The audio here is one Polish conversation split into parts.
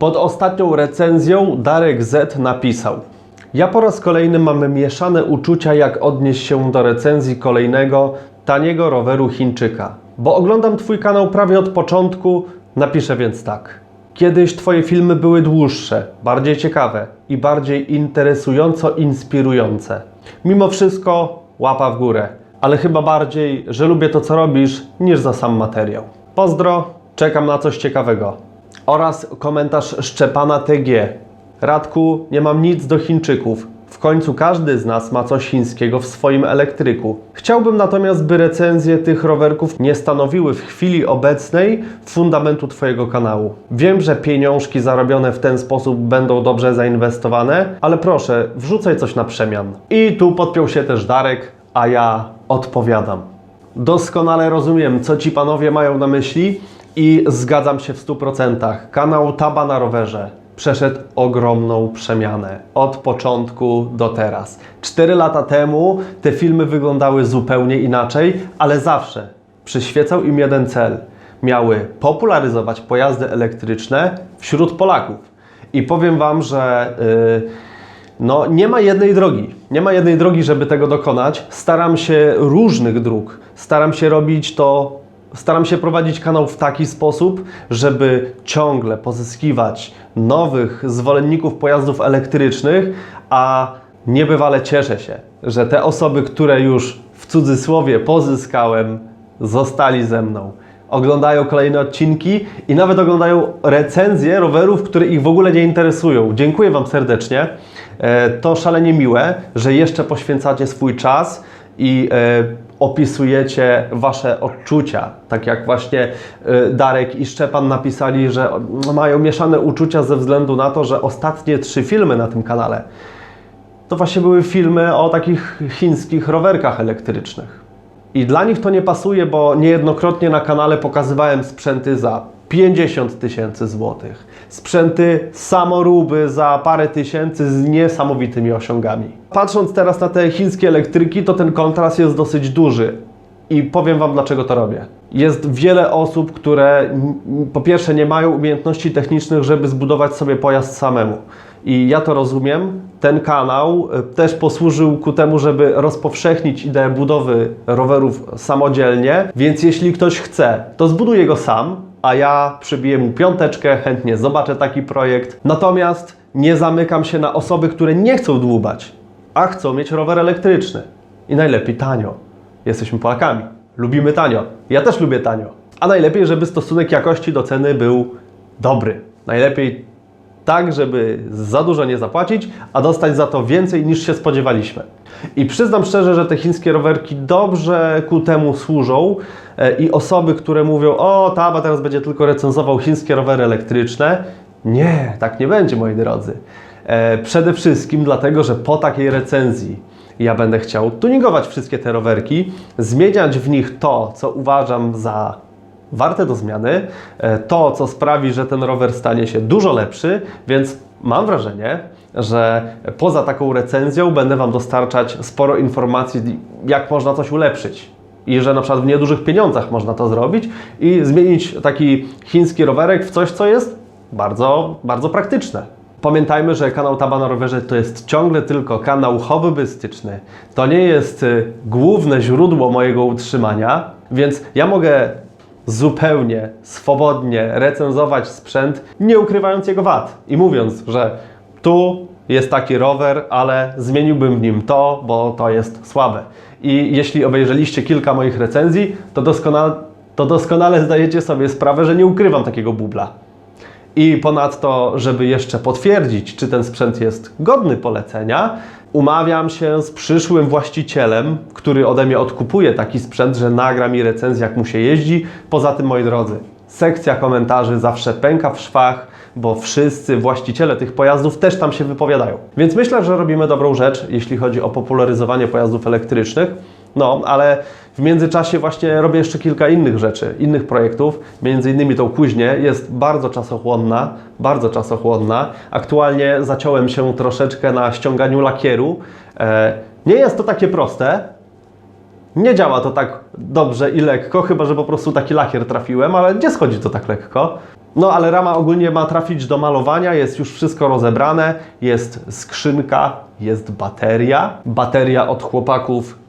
Pod ostatnią recenzją Darek Z napisał Ja po raz kolejny mam mieszane uczucia jak odnieść się do recenzji kolejnego taniego roweru Chińczyka. Bo oglądam Twój kanał prawie od początku, napiszę więc tak. Kiedyś Twoje filmy były dłuższe, bardziej ciekawe i bardziej interesująco inspirujące. Mimo wszystko łapa w górę, ale chyba bardziej, że lubię to co robisz, niż za sam materiał. Pozdro, czekam na coś ciekawego. Oraz komentarz Szczepana TG. Radku, nie mam nic do Chińczyków. W końcu każdy z nas ma coś chińskiego w swoim elektryku. Chciałbym natomiast, by recenzje tych rowerków nie stanowiły w chwili obecnej fundamentu Twojego kanału. Wiem, że pieniążki zarobione w ten sposób będą dobrze zainwestowane, ale proszę, wrzucaj coś na przemian. I tu podpiął się też Darek, a ja odpowiadam. Doskonale rozumiem, co ci panowie mają na myśli i zgadzam się w 100%. Kanał Taba na rowerze przeszedł ogromną przemianę od początku do teraz. Cztery lata temu te filmy wyglądały zupełnie inaczej, ale zawsze przyświecał im jeden cel. Miały popularyzować pojazdy elektryczne wśród Polaków. I powiem Wam, że yy, no, nie ma jednej drogi. Nie ma jednej drogi, żeby tego dokonać. Staram się różnych dróg. Staram się robić to, staram się prowadzić kanał w taki sposób, żeby ciągle pozyskiwać nowych zwolenników pojazdów elektrycznych, a niebywale cieszę się, że te osoby, które już w cudzysłowie pozyskałem, zostali ze mną. Oglądają kolejne odcinki i nawet oglądają recenzje rowerów, które ich w ogóle nie interesują. Dziękuję Wam serdecznie. E, To szalenie miłe, że jeszcze poświęcacie swój czas i e, opisujecie Wasze odczucia. Tak jak właśnie e, Darek i Szczepan napisali, że mają mieszane uczucia ze względu na to, że ostatnie trzy filmy na tym kanale to właśnie były filmy o takich chińskich rowerkach elektrycznych. I dla nich to nie pasuje, bo niejednokrotnie na kanale pokazywałem sprzęty za 50 tysięcy złotych. Sprzęty samoróby za parę tysięcy z niesamowitymi osiągami. Patrząc teraz na te chińskie elektryki, to ten kontrast jest dosyć duży. I powiem Wam, dlaczego to robię. Jest wiele osób, które po pierwsze nie mają umiejętności technicznych, żeby zbudować sobie pojazd samemu. I ja to rozumiem. Ten kanał y, też posłużył ku temu, żeby rozpowszechnić ideę budowy rowerów samodzielnie. Więc jeśli ktoś chce, to zbuduje go sam, a ja przybiję mu piąteczkę, chętnie zobaczę taki projekt. Natomiast nie zamykam się na osoby, które nie chcą dłubać, a chcą mieć rower elektryczny. I najlepiej tanio. Jesteśmy Polakami. Lubimy tanio. Ja też lubię tanio. A najlepiej, żeby stosunek jakości do ceny był dobry. Najlepiej tak, żeby za dużo nie zapłacić, a dostać za to więcej niż się spodziewaliśmy. I przyznam szczerze, że te chińskie rowerki dobrze ku temu służą e, i osoby, które mówią, o Taba teraz będzie tylko recenzował chińskie rowery elektryczne. Nie, tak nie będzie, moi drodzy. E, Przede wszystkim dlatego, że po takiej recenzji ja będę chciał tuningować wszystkie te rowerki, zmieniać w nich to, co uważam za warte do zmiany, e, to co sprawi, że ten rower stanie się dużo lepszy, więc mam wrażenie, że poza taką recenzją będę Wam dostarczać sporo informacji, jak można coś ulepszyć. I że na przykład w niedużych pieniądzach można to zrobić i zmienić taki chiński rowerek w coś, co jest bardzo, bardzo praktyczne. Pamiętajmy, że kanał Taba na rowerze to jest ciągle tylko kanał hobbystyczny. To nie jest y, główne źródło mojego utrzymania, więc ja mogę zupełnie swobodnie recenzować sprzęt, nie ukrywając jego wad i mówiąc, że tu jest taki rower, ale zmieniłbym w nim to, bo to jest słabe. I jeśli obejrzeliście kilka moich recenzji, to doskonale, to doskonale zdajecie sobie sprawę, że nie ukrywam takiego bubla. I ponadto, żeby jeszcze potwierdzić, czy ten sprzęt jest godny polecenia, umawiam się z przyszłym właścicielem, który ode mnie odkupuje taki sprzęt, że nagra mi recenzję, jak mu się jeździ. Poza tym, moi drodzy, sekcja komentarzy zawsze pęka w szwach, bo wszyscy właściciele tych pojazdów też tam się wypowiadają. Więc myślę, że robimy dobrą rzecz, jeśli chodzi o popularyzowanie pojazdów elektrycznych. No, ale w międzyczasie właśnie robię jeszcze kilka innych rzeczy, innych projektów. Między innymi tą kuźnię jest bardzo czasochłonna, bardzo czasochłonna. Aktualnie zaciąłem się troszeczkę na ściąganiu lakieru. E, nie jest to takie proste. Nie działa to tak dobrze i lekko, chyba że po prostu taki lakier trafiłem, ale nie schodzi to tak lekko. No ale rama ogólnie ma trafić do malowania, jest już wszystko rozebrane, jest skrzynka, jest bateria. Bateria od chłopaków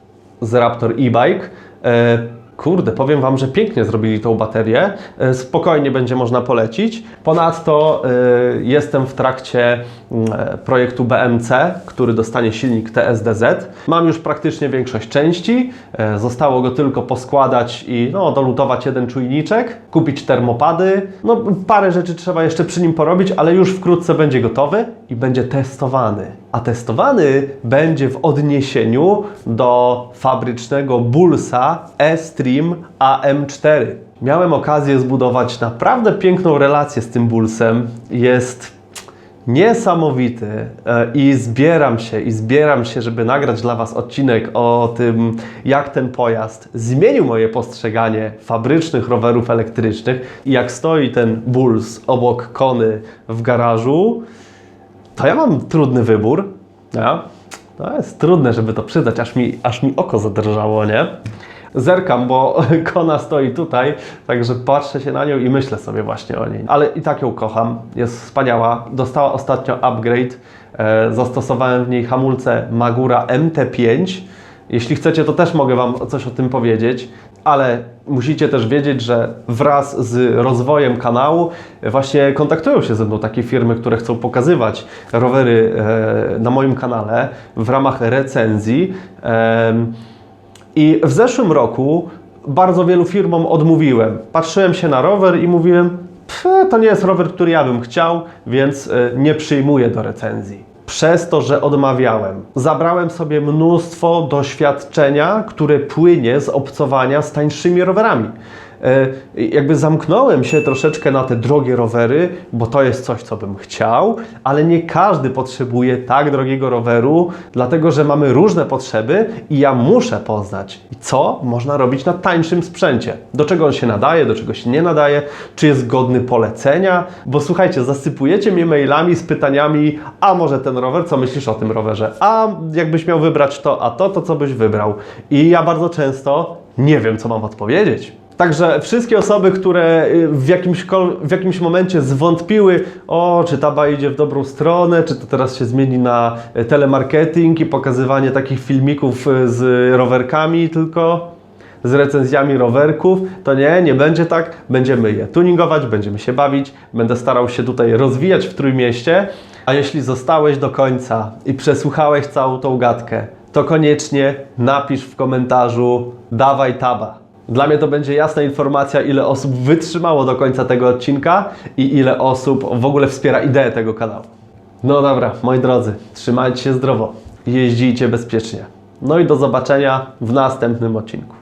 z Raptor e-bike. E, Kurde, powiem Wam, że pięknie zrobili tą baterię. E, Spokojnie będzie można polecić. Ponadto e, jestem w trakcie mm, projektu BMC, który dostanie silnik TSDZ. Mam już praktycznie większość części. Zostało go tylko poskładać i no, dolutować jeden czujniczek, kupić termopady. No, parę rzeczy trzeba jeszcze przy nim porobić, ale już wkrótce będzie gotowy i będzie testowany. A testowany będzie w odniesieniu do fabrycznego Bullsa E-Stream AM4. Miałem okazję zbudować naprawdę piękną relację z tym Bullsem. Jest niesamowity e, i zbieram się i zbieram się, żeby nagrać dla Was odcinek o tym, jak ten pojazd zmienił moje postrzeganie fabrycznych rowerów elektrycznych i jak stoi ten Bulls obok Kony w garażu, to ja mam trudny wybór. Ja? To jest trudne, żeby to przyznać, aż mi, aż mi oko zadrżało, nie? Zerkam, bo Kona stoi tutaj, także patrzę się na nią i myślę sobie właśnie o niej. Ale i tak ją kocham, jest wspaniała. Dostała ostatnio upgrade, e, zastosowałem w niej hamulce Magura MT5. Jeśli chcecie, to też mogę Wam coś o tym powiedzieć, ale musicie też wiedzieć, że wraz z rozwojem kanału właśnie kontaktują się ze mną takie firmy, które chcą pokazywać rowery e, na moim kanale w ramach recenzji. I w zeszłym roku bardzo wielu firmom odmówiłem. Patrzyłem się na rower i mówiłem, "Pff, to nie jest rower, który ja bym chciał, więc e, nie przyjmuję do recenzji. Przez to, że odmawiałem, zabrałem sobie mnóstwo doświadczenia, które płynie z obcowania z tańszymi rowerami. E, Jakby zamknąłem się troszeczkę na te drogie rowery, bo to jest coś, co bym chciał, ale nie każdy potrzebuje tak drogiego roweru, dlatego że mamy różne potrzeby i ja muszę poznać, co można robić na tańszym sprzęcie. Do czego on się nadaje, do czego się nie nadaje, czy jest godny polecenia, bo słuchajcie, zasypujecie mnie mailami z pytaniami, a może ten rower, co myślisz o tym rowerze? A jakbyś miał wybrać to, a to, to co byś wybrał? I ja bardzo często nie wiem, co mam odpowiedzieć. Także wszystkie osoby, które y, w jakimś, w jakimś momencie zwątpiły, o, czy Taba idzie w dobrą stronę, czy to teraz się zmieni na y, telemarketing i pokazywanie takich filmików y, z rowerkami tylko, z recenzjami rowerków, to nie, nie będzie tak. Będziemy je tuningować, będziemy się bawić, będę starał się tutaj rozwijać w Trójmieście. A jeśli zostałeś do końca i przesłuchałeś całą tą gadkę, to koniecznie napisz w komentarzu dawaj Taba. Dla mnie to będzie jasna informacja, ile osób wytrzymało do końca tego odcinka i ile osób w ogóle wspiera ideę tego kanału. No dobra, moi drodzy, trzymajcie się zdrowo, jeździcie bezpiecznie. No i do zobaczenia w następnym odcinku.